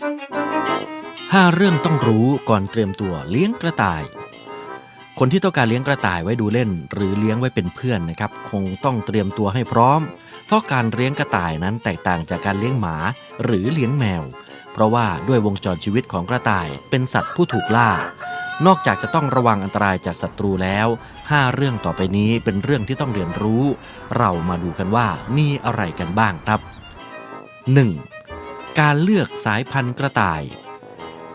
5 เรื่องต้องรู้ก่อนเตรียมตัวเลี้ยงกระต่าย คนที่ต้องการเลี้ยงกระต่ายไว้ดูเล่น หรือเลี้ยงไว้เป็นเพื่อนนะครับคงต้องเตรียมตัวให้พร้อม เพราะการเลี้ยงกระต่ายนั้นแตกต่างจากการเลี้ยงหมาหรือเลี้ยงแมว เพราะว่าด้วยวงจรชีวิตของกระต่ายเป็นสัตว์ผู้ถูกล่า นอกจากจะต้องระวังอันตรายจากศัตรูแล้ว 5 เรื่องต่อไปนี้เป็นเรื่องที่ต้องเรียนรู้ เรามาดูกันว่ามีอะไรกันบ้างครับ 1. การเลือกสายพันธุ์กระต่าย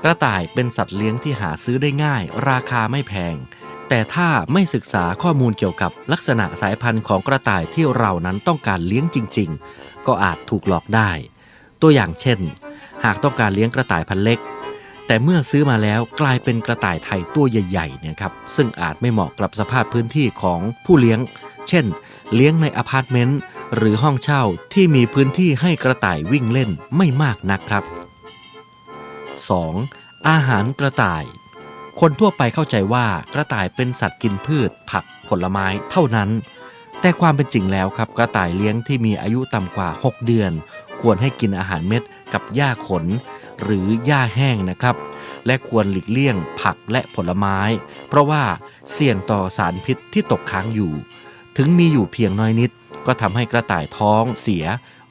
กระต่ายเป็นสัตว์เลี้ยงที่หาซื้อได้ง่าย ราคาไม่แพง แต่ถ้าไม่ศึกษาข้อมูลเกี่ยวกับลักษณะสายพันธุ์ของกระต่ายที่เรานั้นต้องการเลี้ยงจริง ๆ ก็อาจถูกหลอกได้ ตัวอย่างเช่น หากต้องการเลี้ยงกระต่ายพันธุ์เล็ก แต่เมื่อซื้อมาแล้วกลายเป็นกระต่ายไทยตัวใหญ่ๆเนี่ยครับซึ่งอาจไม่เหมาะกับสภาพพื้นที่ของผู้เลี้ยง เช่น เลี้ยงในอพาร์ตเมนต์ หรือห้องเช่าที่มีพื้นที่ให้กระต่ายวิ่งเล่นไม่มากนักครับ 2. อาหารกระต่าย คนทั่วไปเข้าใจว่ากระต่ายเป็นสัตว์กินพืช ผักผลไม้เท่านั้น แต่ความเป็นจริงแล้วครับกระต่ายเลี้ยงที่มีอายุต่ำกว่า 6 เดือน ควรให้กินอาหารเม็ดกับหญ้าขน หรือหญ้าแห้งนะครับ และควรหลีกเลี่ยงผักและผลไม้ เพราะว่าเสี่ยงต่อสารพิษที่ตกค้างอยู่ ถึงมีอยู่เพียงน้อยนิด ก็ทำให้กระต่ายท้องเสีย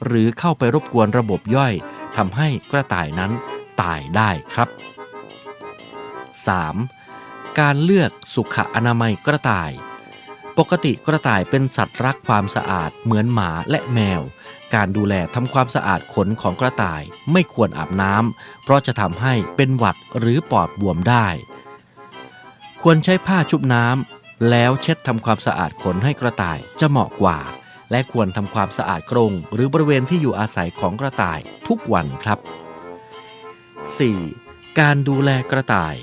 หรือเข้าไปรบกวนระบบย่อยทำให้กระต่ายนั้นตายได้ครับ 3. การเลือกสุขอนามัยกระต่าย ปกติกระต่ายเป็นสัตว์รักความสะอาดเหมือนหมาและแมว การดูแลทำความสะอาดขนของกระต่ายไม่ควรอาบน้ำเพราะจะทำให้เป็นหวัดหรือปอดบวมได้ ควรใช้ผ้าชุบน้ำแล้วเช็ดทำความสะอาดขนให้กระต่ายจะเหมาะกว่า และควรทำความสะอาดกรง หรือบริเวณที่อยู่อาศัยของกระต่ายทุกวันครับ 4. การดูแลกระต่าย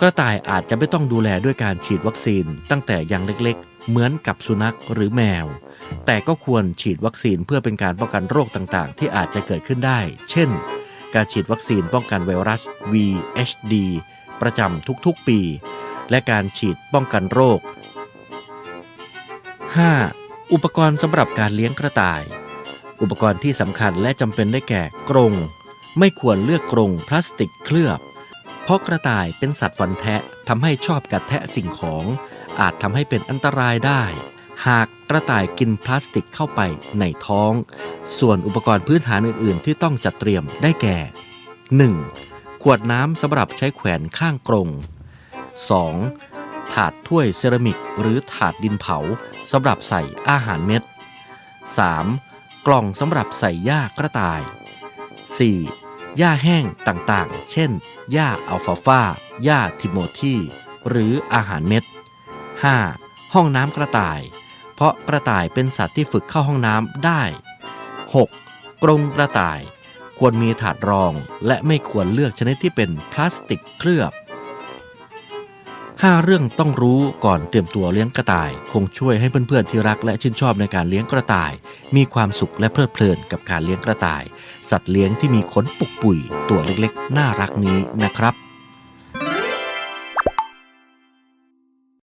กระต่ายอาจจะไม่ต้องดูแลด้วยการฉีดวัคซีน ตั้งแต่ยังเล็กๆ เหมือนกับสุนัขหรือแมว แต่ก็ควรฉีดวัคซีนเพื่อเป็นการป้องกันโรคต่างๆ ที่อาจจะเกิดขึ้นได้ เช่น การฉีดวัคซีนป้องกันไวรัส VHD ประจำทุกๆปี และการฉีดป้องกันโรค 5. อุปกรณ์สำหรับการเลี้ยงกระต่าย อุปกรณ์ที่สำคัญและจำเป็นได้แก่กรง ไม่ควรเลือกกรงพลาสติกเคลือบ เพราะกระต่ายเป็นสัตว์ฟันแทะทำให้ชอบกัดแทะสิ่งของ อาจทำให้เป็นอันตรายได้ หากกระต่ายกินพลาสติกเข้าไปในท้อง ส่วนอุปกรณ์พื้นฐานอื่น ๆ ที่ต้องจัดเตรียมได้แก่ 1. ขวดน้ำสำหรับใช้แขวนข้างกรง 2. ถาดถ้วยเซรามิก หรือถาดดินเผาสำหรับใส่อาหารเม็ด 3. กล่องสำหรับใส่หญ้ากระต่าย 4. หญ้าแห้งต่างๆ เช่น หญ้าอัลฟาฟาหญ้าทิโมธีหรืออาหารเม็ด 5. ห้องน้ำกระต่าย เพราะกระต่ายเป็นสัตว์ที่ฝึกเข้าห้องน้ำได้ 6. กรงกระต่าย ควรมีถาดรองและไม่ควรเลือกชนิดที่เป็นพลาสติกเคลือบ 5 เรื่องต้องรู้ก่อนเตรียมตัวเลี้ยงกระต่าย คงช่วยให้เพื่อนๆที่รักและชื่นชอบในการเลี้ยงกระต่าย มีความสุขและเพลิดเพลินกับการเลี้ยงกระต่าย สัตว์เลี้ยงที่มีขนปุกปุ๋ยตัวเล็กๆ น่ารักนี้นะครับ